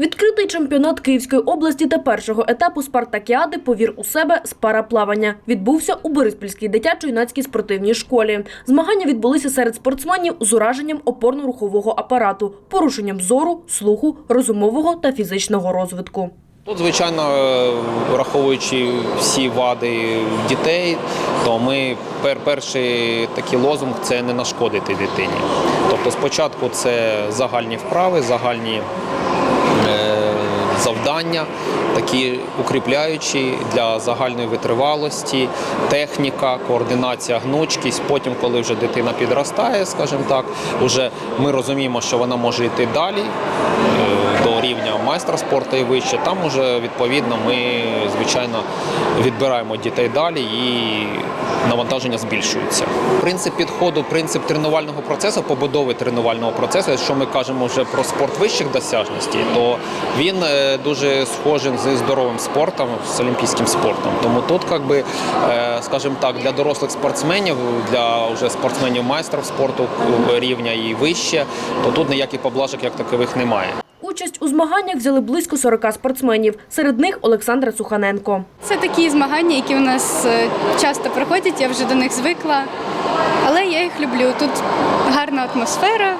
Відкритий чемпіонат Київської області та першого етапу спартакіади Повір у себе з параплавання відбувся у Бориспільській дитячо-юнацькій спортивній школі. Змагання відбулися серед спортсменів з ураженням опорно-рухового апарату, порушенням зору, слуху, розумового та фізичного розвитку. Тут, звичайно, е, враховуючи всі вади дітей, то ми пер, перший такий лозунг це не нашкодити дитині. Тобто спочатку це загальні вправи, загальні завдання, такі укріпляючі для загальної витривалості, техніка, координація, гнучкість. Потім, коли вже дитина підростає, скажімо так, вже ми розуміємо, що вона може йти далі е, до рівня майстра спорту і вище. Там уже відповідно ми звичайно відбираємо дітей далі і навантаження збільшується. Принцип підходу, принцип тренувального процесу, побудови тренувального процесу, якщо ми кажемо вже про спорт вищих досяжностей, то він е, дуже схожий зі здоровим спортом, з олімпійським спортом. Тому тут, як би, е, скажімо так, для дорослих спортсменів, для вже спортсменів майстрів спорту рівня і вище, то тут ніяких поблажок як такових немає. Участь у змаганнях взяли близько 40 спортсменів. Серед них Олександра Суханенко. Це такі змагання, які у нас е, часто проходять, я вже до них звикла. Але я їх люблю. Тут гарна атмосфера.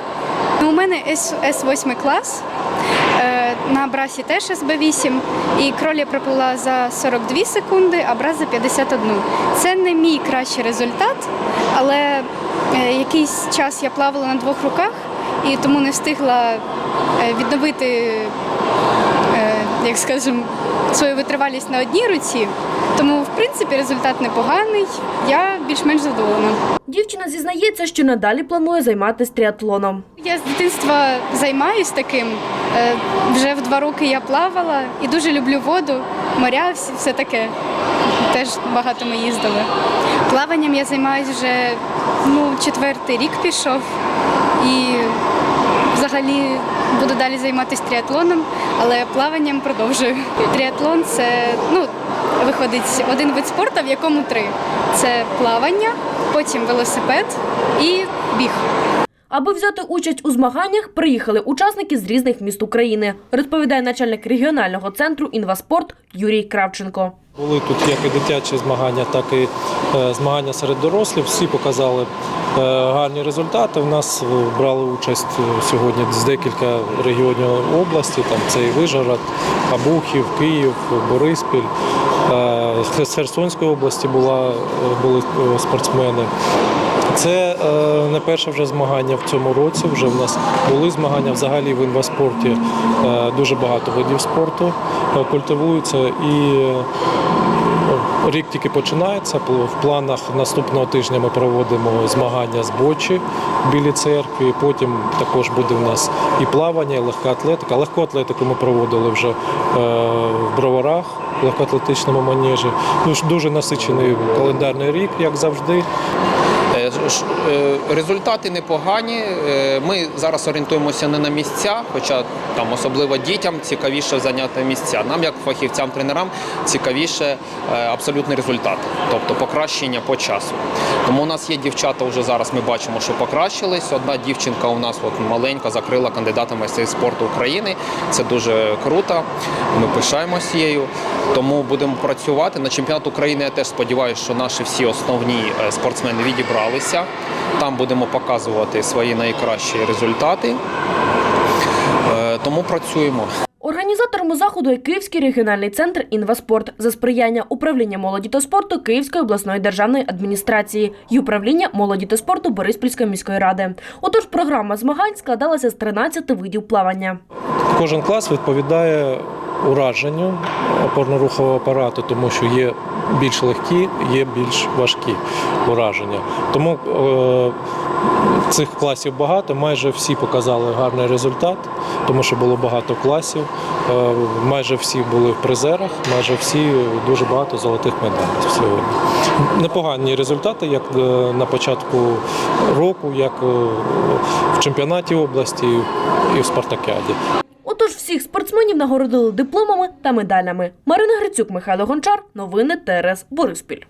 Ну, У мене С 8 клас. е, На брасі теж СБ8. І кроль я проплила за 42 секунди, а брас за 51. Це не мій кращий результат, але е, якийсь час я плавала на двох руках і тому не встигла е, відновити е, як скажемо, свою витривалість на одній руці. Тому, в принципі, результат непоганий. Я більш-менш задоволена. Дівчина зізнається, що надалі планує займатися тріатлоном. Я з дитинства займаюсь таким. Е, Вже в два роки я плавала і дуже люблю воду, моря, все таке. Теж багато ми їздили. Плаванням я займаюся вже ну, четвертий рік пішов. І взагалі буду далі займатися тріатлоном, але плаванням продовжую. Тріатлон це ну, виходить один вид спорту, в якому три: це плавання, потім велосипед і біг. Аби взяти участь у змаганнях, приїхали учасники з різних міст України, розповідає начальник регіонального центру інваспорт Юрій Кравченко. Були тут як і дитячі змагання, так і е, змагання серед дорослих. Всі показали е, гарні результати. У нас е, брали участь сьогодні з декілька регіонів області. Там це і Вижгород, Абухів, Київ, Бориспіль. З Херсонської області була, були спортсмени. Це е, не перше вже змагання в цьому році. Вже в нас були змагання взагалі в інваспорті. Е, дуже багато видів спорту е, культивуються і рік тільки починається. В планах наступного тижня ми проводимо змагання з бочі в білій церкві. Потім також буде в нас і плавання, і легка атлетика. Легку атлетику ми проводили вже в броварах. в Легкоатлетичному манежі. Дуже, дуже насичений календарний рік, як завжди. Е, е, Результати непогані. Е, Ми зараз орієнтуємося не на місця, хоча там особливо дітям цікавіше зайняти місця. Нам, як фахівцям, тренерам, цікавіше абсолютний результат, тобто покращення по часу. Тому у нас є дівчата, вже зараз ми бачимо, що покращились. Одна дівчинка у нас от маленька закрила кандидата в майстри спорту України. Це дуже круто. Ми пишаємося її. Тому будемо працювати. На чемпіонат України я теж сподіваюся, що наші всі основні спортсмени відібралися. Там будемо показувати свої найкращі результати. Е, Тому працюємо. Організатором заходу є Київський регіональний центр «Інваспорт» за сприяння управління молоді та спорту Київської обласної державної адміністрації і управління молоді та спорту Бориспільської міської ради. Отож, програма змагань складалася з 13 видів плавання. Кожен клас відповідає ураженню опорно-рухового апарату, тому що є більш легкі, є більш важкі ураження. Тому е, цих класів багато, майже всі показали гарний результат, тому що було багато класів. Е, майже всі були в призерах, майже всі дуже багато золотих медалей сьогодні. Непогані результати, як е, на початку року, як в чемпіонаті області і в спартакіаді. Спортсменів нагородили дипломами та медалями. Марина Грицюк, Михайло Гончар. Новини ТРС Бориспіль.